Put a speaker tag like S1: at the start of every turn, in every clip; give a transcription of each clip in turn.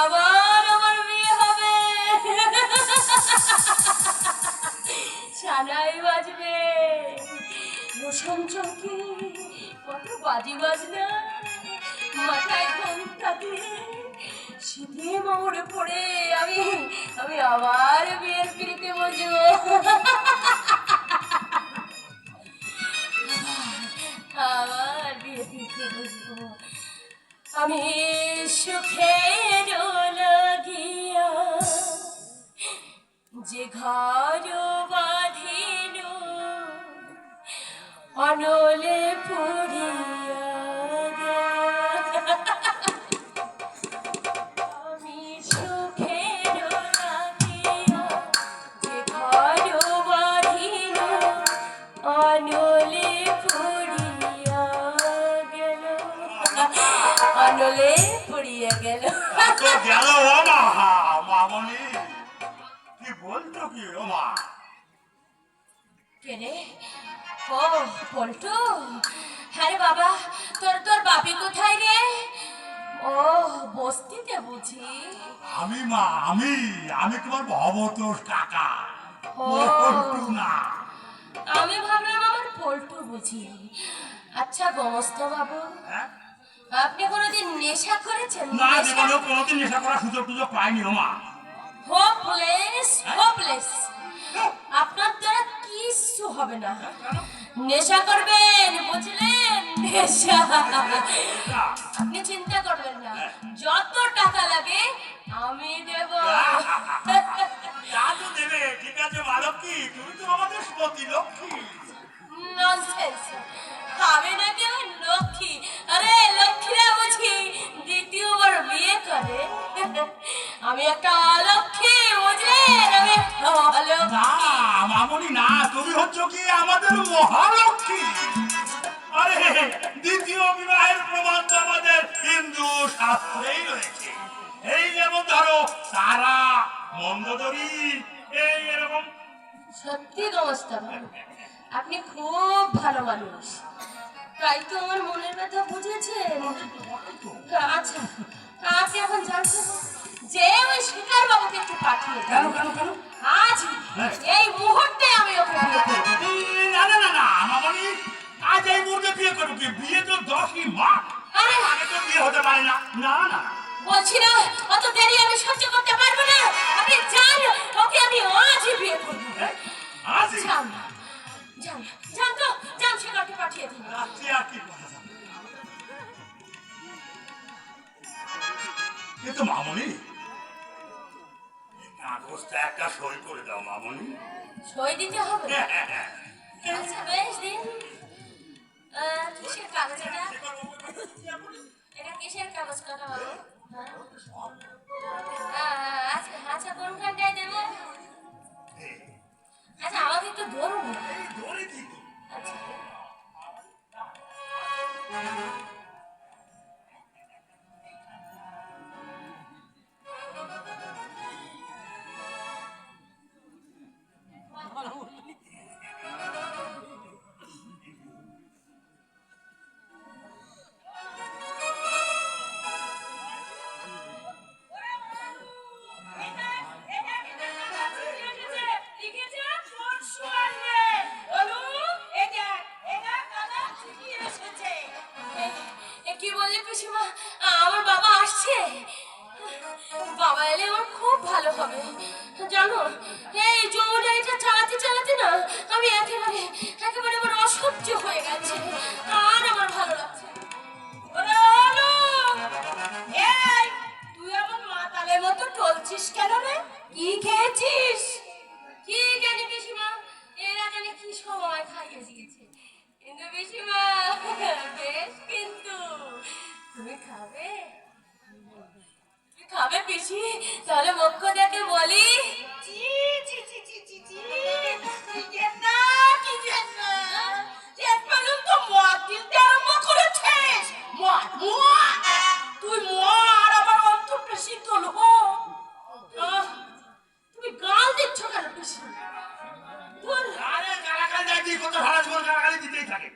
S1: আবার আমার বিয়ে হবে। সানাই বাজবে। রোশন চৌকি, কত বাজি বাজনা। মাথায় দিয়ে শীতে মোড়ে পড়ে আমি আমি আবার বিয়ের পিড়িতে বসবো। আবার বিয়ে পিড়িতে বসবো। আমি সুখের লাগিয়া যে ঘর বাঁধিল অনলে পুরিয়া অনলে পুড়িয়া গেল
S2: তো গেল ও মা মামনি কি বলছো কি ও মা
S1: কেনে ও পল্টু হ্যাঁ বাবা তোর তোর বাপি কোথায় রে? ও বস্তিতে বুঝি।
S2: আমি মা আমি আমি তোমার ভবতোষ কাকা। পল্টু না।
S1: আমি ভাবলাম আমার পল্টু বুঝি। আচ্ছা গমস্ত বাবু।
S2: হ্যাঁ?
S1: আপনি কোনোদিন নেশা করেছেন?
S2: না জীবনে কোনোদিন নেশা করার সুযোগ টুযোগ পাইনি মা।
S1: হোপলেস হোপলেস আপনার দ্বারা কিচ্ছু হবে না। নেশা করবেন বুঝলেন? নেশা। আপনি চিন্তা করবেন না। যত টাকা লাগে আমি দেব।
S2: তো দেবে ঠিক আছে মা লক্ষ্মী তুমি তো আমাদের সতী লক্ষ্মী।
S1: ননসেন্স আমি নাকি
S2: না
S1: অলক্ষ্মী
S2: মামনি না তুমি হচ্ছ কি আমাদের মহালক্ষ্মী। আরে দ্বিতীয় বিবাহের প্রমাণ তো আমাদের হিন্দু শাস্ত্রেই রয়েছে। এই যেমন ধরো তারা মন্দদরি এই এরকম।
S1: সত্যি নমস্কার আপনি খুব ভালো মানুষ। তাই তো আমার মনের ব্যথা বুঝেছেন। আচ্ছা আপনি এখন জানছেন যে ওই শিকার বাবুকে একটু পাঠিয়ে
S2: কেন কেন কেন?
S1: আজ এই মুহূর্তে আমি ওকে বিয়ে করব
S2: না না না না মামনি আজ এই মুহূর্তে বিয়ে করব কি? বিয়ে তো দশই মাস
S1: আরে!
S2: আগে তো বিয়ে হতে পারে না। না না
S1: বলছি না অত দেরি আমি সহ্য করতে পারব না। আপনি যান ওকে আমি আজই বিয়ে করব
S2: এই, আজই?
S1: যান যান যান তো যান শিকারকে পাঠিয়ে দিন।
S2: রাত্রে আর কি করা যাবে? এ তো মামনি কাগজটা একটা সই করে দাও মামনি।
S1: সই দিতে হবে? আচ্ছা বেশ দিন। কিসের কাগজ এটা? এটা কিসের কাগজ? কাটা বাবু হ্যাঁ? ভালো হবে। জানো এই জমিটা চালাতে চালাতে না আমি একেবারে একেবারে আমার অসহ্য হয়ে গেছে। আর আমার ভালো লাগছে। এই, মতো টলছিস কেন রে? কি খেয়েছিস? কি এরা কি সময় খাইয়ে দিয়েছে। কিন্তু বেশ কিন্তু খাবে? খাবে পিসি? তাহলে মুখ্য দেখে বলি। জি জি জি জি জি জি কি গেন্দা কি গেন্দা শেষ মদ দিতে আরম্ভ করেছিস। মদ মদ তুই মদ আবার অন্তরটা শীতল হো। তুমি গাল দিচ্ছ কেন পিসি? ধুর,
S2: আরে গালাগাল দেয় তুই কত সারা জীবন গালাগালি দিতেই থাকে।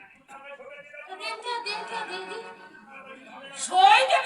S1: দিন দিন দিন, দিন। সই দেবে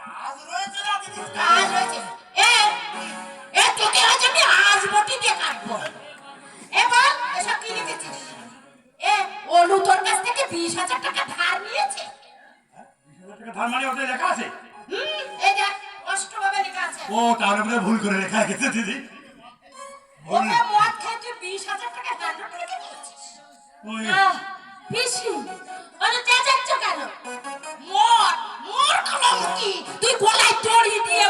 S3: না? কাজ হয়েছে। এ, এ তোকে আজ আমি আজমতি দিয়ে কাটবো। এবার এসব কি লিখেছিস? এ, অনু তোর কাছ থেকে বিশ হাজার টাকা ধার নিয়েছে।
S2: ধার মানে ওটা লেখা আছে
S3: হুম, এই দেখ, স্পষ্টভাবে লেখা আছে।
S2: ও তাহলে বোধহয় ভুল করে লেখা গেছে দিদি
S3: ওকে মদ খেয়ে তুই বিশ হাজার টাকা ধার লিখে দিয়েছিস।
S2: ওই
S1: পিসি অত চেঁচাচ্ছ কেন
S3: কলঙ্কি। তুই গলায় দড়ি দিয়ে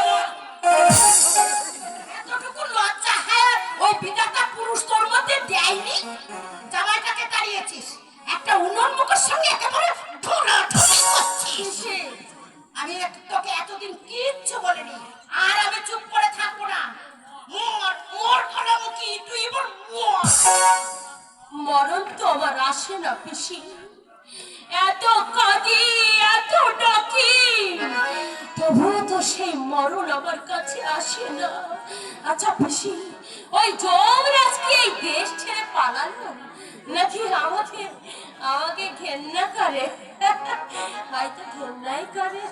S3: এতটুকু লজ্জা হ্যাঁ ওই বিধাতা পুরুষ তোর মধ্যে দেয়নি? জামাইটাকে তাড়িয়েছিস একটা উন্নন্মুখের সঙ্গে একেবারে করছিস। আমি তোকে এতদিন কিচ্ছু বলিনি আর আমি চুপ করে থাকব না। মর মর কলঙ্কি তুই মর।
S1: মরণ তো আমার আসে না পিসি। এত কাঁদি, এত ডাকি। তবুও তো সেই মরণ আমার কাছে আসে না। আচ্ছা পিসি, ওই যমরাজ কি এই দেশ ছেড়ে পালালো? নাকি আমাকে আমাকে ঘেন্না করে? হয়তো ঘেন্নাই করে।